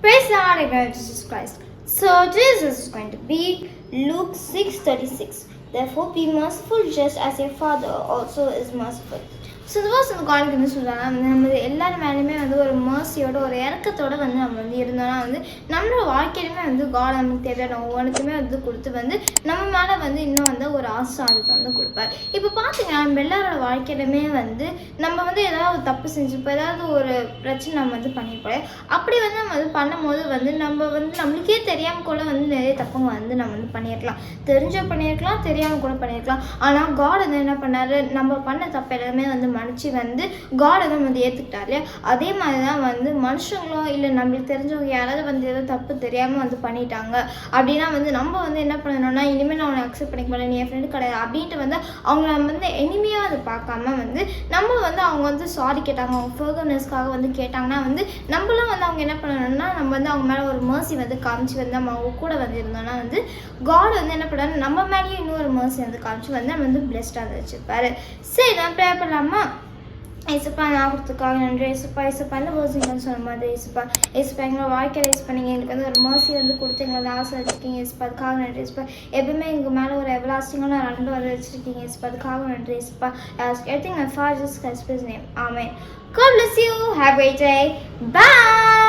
Praise the Lord, again, Jesus Christ. So Jesus is going to be Luke 6:36. Therefore, be merciful just as your Father also is merciful. So இது அந்த காலிக்கு வந்து சொல்கிறாங்க வந்து நம்ம எல்லார் மேலேயுமே வந்து ஒரு மர்சியோட ஒரு இறக்கத்தோட வந்து நம்ம வந்து இருந்தோம்னா வந்து நம்மளோட வாழ்க்கையிலுமே வந்து காட் நமக்கு தேவையான ஒவ்வொன்றுக்குமே வந்து கொடுத்து வந்து நம்ம மேலே வந்து இன்னும் வந்து ஒரு ஆசாதத்தை வந்து கொடுப்பார் இப்போ பார்த்தீங்கன்னா நம்ம எல்லாரோட வாழ்க்கையிலுமே வந்து நம்ம வந்து ஏதாவது ஒரு தப்பு செஞ்சுப்போம் ஏதாவது ஒரு பிரச்சனை நம்ம வந்து பண்ணியிருப்போம் அப்படி வந்து நம்ம வந்து பண்ணும்போது வந்து நம்ம வந்து நம்மளுக்கே தெரியாமல் கூட வந்து நிறைய தப்புங்க வந்து நம்ம வந்து பண்ணியிருக்கலாம் தெரிஞ்ச பண்ணியிருக்கலாம் தெரியாமல் கூட பண்ணியிருக்கலாம் ஆனால் காட் வந்து என்ன பண்ணாரு? நம்ம பண்ண தப்பு எல்லாமே வந்து மன்னிச்சு வந்து காட் வந்து வந்து ஏற்றுக்கிட்டார் இல்லையா? அதே மாதிரி தான் வந்து மனுஷங்களோ இல்லை நம்மளுக்கு தெரிஞ்சவங்க யாராவது வந்து ஏதோ தப்பு தெரியாமல் வந்து பண்ணிட்டாங்க அப்படின்னா வந்து நம்ம வந்து என்ன பண்ணணும்னா இனிமேல் நான் உன்னை அக்செப்ட் பண்ணிக்க மாட்டேன் நீ என் ஃப்ரெண்டு கிடையாது அப்படின்ட்டு வந்து அவங்கள வந்து எனிமையாக அதை பார்க்காம வந்து நம்ம வந்து அவங்க வந்து சாரி கேட்டாங்க அவங்க ஃபர்கனஸ்க்காக வந்து கேட்டாங்கன்னா வந்து நம்மளும் வந்து அவங்க என்ன பண்ணணும்னா நம்ம வந்து அவங்க மேலே ஒரு மர்சி வந்து காமிச்சு வந்து நம்ம அவங்க கூட வந்து இருந்தோம்னா வந்து காட் வந்து என்ன பண்ணாரு நம்ம மேலேயும் இன்னொரு மர்சி வந்து காமிச்சு வந்து நம்ம வந்து பிளெஸ்டாக வந்து வச்சுருப்பாரு. சரி நான் ப்ரே பண்ணலாமா? ஏசப்பா ஞாபகத்துக்காக நன்றி. ஏசப்பா ஏசப்பா இல்லை போசிங்கன்னு சொன்ன மாதிரி ஏசப்பா. ஏசப்பா எங்களை வாழ்க்கையில் ஏஸ் பண்ணீங்க எங்களுக்கு வந்து ஒரு மோசி வந்து கொடுத்து எங்களை வந்து ஆசை வச்சுருக்கீங்க ஏசப்பா அதுக்காக நன்றி ஏசப்பா. எப்பவுமே எங்கள் மேலே ஒரு எவலாஸ்டிங்கான அன்பு வந்து வச்சுருக்கீங்க ஏசப்பா. அதுக்காக நன்றி ஏசப்பா. Everything my father just Christ's name amen. God bless you. Have a great day. Bye.